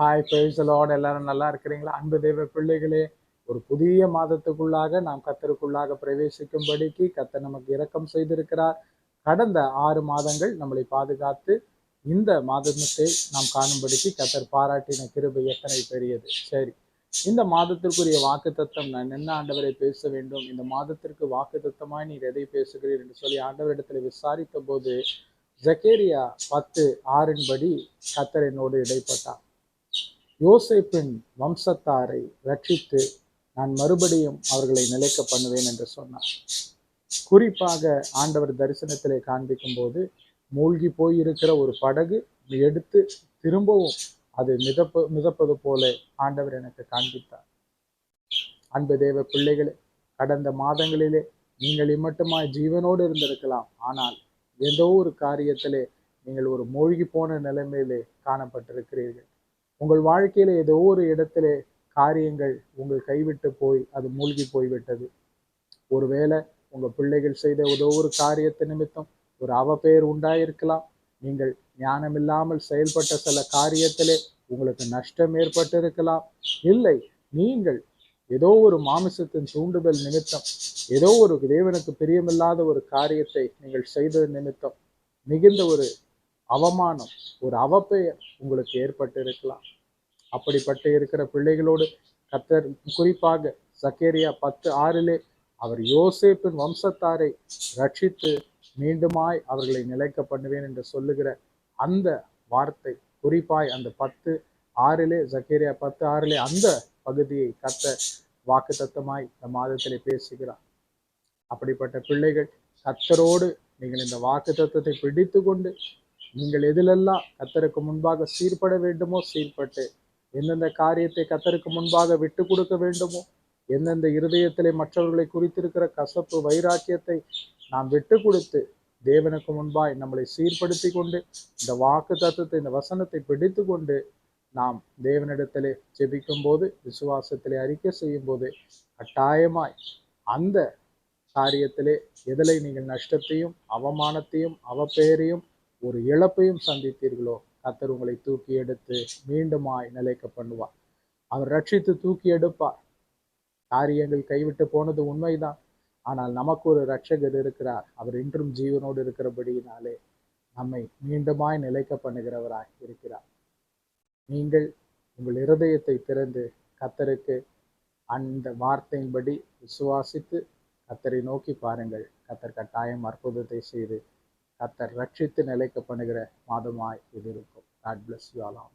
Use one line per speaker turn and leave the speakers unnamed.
Hi பேசலோட எல்லாரும் நல்லா இருக்கிறீங்களா? அன்பு தெய்வ பிள்ளைகளே ஒரு புதிய மாதத்துக்குள்ளாக நாம் கத்தருக்குள்ளாக பிரவேசிக்கும்படிக்கு கத்தர் நமக்கு இரக்கம் செய்திருக்கிறார். கடந்த ஆறு மாதங்கள் நம்மளை பாதுகாத்து இந்த மாதத்தை நாம் காணும்படிக்கு கத்தர் பாராட்டின கிருபை எத்தனை பெரியது. சரி இந்த மாதத்திற்குரிய வாக்கு தத்தம் நான் என்ன ஆண்டவரை பேச வேண்டும். இந்த மாதத்திற்கு வாக்கு தத்தமாய் நீர் எதை பேசுகிறீர் என்று சொல்லி ஆண்டவரிடத்தில் விசாரித்த போது ஜக்கேரியா பத்து ஆறின்படி கத்தர் என்னோடு இடைப்பட்டார். யோசேப்பின் வம்சத்தாரை ரட்சித்து நான் மறுபடியும் அவர்களை நிலைக்க பண்ணுவேன் என்று சொன்னார். குறிப்பாக ஆண்டவர் தரிசனத்திலே காண்பிக்கும் போது மூழ்கி போயிருக்கிற ஒரு படகு எடுத்து திரும்பவும் அது மிதப்ப மிதப்பது போல ஆண்டவர் எனக்கு காண்பித்தார். அன்பு தேவ பிள்ளைகளே கடந்த மாதங்களிலே நீங்கள் இம்மட்டுமாய் ஜீவனோடு இருந்திருக்கலாம். ஆனால் ஏதோ ஒரு காரியத்திலே நீங்கள் ஒரு மூழ்கி போன நிலைமையிலே காணப்பட்டிருக்கிறீர்கள். உங்கள் வாழ்க்கையில ஏதோ ஒரு இடத்திலே காரியங்கள் உங்கள் கைவிட்டு போய் அது மூழ்கி போய்விட்டது. ஒருவேளை உங்க பிள்ளைகள் செய்த ஏதோ ஒரு காரியத்தை நிமித்தம் ஒரு அவப்பெயர் உண்டாயிருக்கலாம். நீங்கள் ஞானமில்லாமல் செயல்பட்ட சில காரியத்திலே உங்களுக்கு நஷ்டம் ஏற்பட்டிருக்கலாம். இல்லை நீங்கள் ஏதோ ஒரு மாமிசத்தின் தூண்டுதல் நிமித்தம் ஏதோ ஒரு தேவனுக்கு பிரியமில்லாத ஒரு காரியத்தை நீங்கள் செய்தது நிமித்தம் மிகுந்த ஒரு அவமானம் ஒரு அவப்பெயர் உங்களுக்கு ஏற்பட்டு இருக்கலாம் அப்படிப்பட்ட இருக்கிற பிள்ளைகளோடு கத்தர் குறிப்பாக சக்கேரியா பத்து ஆறிலே அவர் யோசேப்பின் வம்சத்தாரை ரட்சித்து மீண்டுமாய் அவர்களை நிலைக்க பண்ணுவேன் என்று சொல்லுகிற அந்த வார்த்தை குறிப்பாய் அந்த பத்து ஆறிலே ஜக்கேரியா பத்து ஆறிலே அந்த பகுதியை கத்த வாக்கு தத்தமாய் இந்த மாதத்திலே பேசுகிறார். அப்படிப்பட்ட பிள்ளைகள் கத்தரோடு நீங்கள் இந்த வாக்கு தத்துவத்தை பிடித்து கொண்டு நீங்கள் எதிலெல்லாம் கத்தருக்கு முன்பாக சீர்பட வேண்டுமோ சீர்பட்டு. எந்தெந்த காரியத்தை கத்தருக்கு முன்பாக விட்டு கொடுக்க வேண்டுமோ எந்தெந்த இருதயத்திலே மற்றவர்களை குறித்திருக்கிற கசப்பு வைராக்கியத்தை நாம் விட்டு கொடுத்து தேவனுக்கு முன்பாய் நம்மளை சீர்படுத்தி கொண்டு இந்த வாக்கு தத்துவத்தை இந்த வசனத்தை பிடித்து கொண்டு நாம் தேவனிடத்திலே ஜெபிக்கும் போது விசுவாசத்திலே அறிக்கை செய்யும் போது கட்டாயமாய் அந்த காரியத்திலே எதிலை நீங்கள் நஷ்டத்தையும் அவமானத்தையும் அவப்பெயரையும் ஒரு இழப்பையும் சந்தித்தீர்களோ கத்தர் உங்களை தூக்கி எடுத்து மீண்டுமாய் நிலைக்க பண்ணுவார். அவர் ரட்சித்து தூக்கி எடுப்பார். காரியங்கள் கைவிட்டு போனது உண்மைதான். ஆனால் நமக்கு ஒரு ரட்சகர் இருக்கிறார். அவர் இன்றும் ஜீவனோடு இருக்கிறபடியினாலே நம்மை மீண்டுமாய் நிலைக்க பண்ணுகிறவராய் இருக்கிறார். நீங்கள் உங்கள் இருதயத்தை திறந்து கத்தருக்கு அந்த வார்த்தையின்படி விசுவாசித்து கத்தரை நோக்கி பாருங்கள். கத்தர் கட்டாயம் அற்புதத்தை செய்து கத்தர் ரட்சித்து நிலைக்க பண்ணுகிற மாதமாய் இது இருக்கும். God bless you ஆலாம்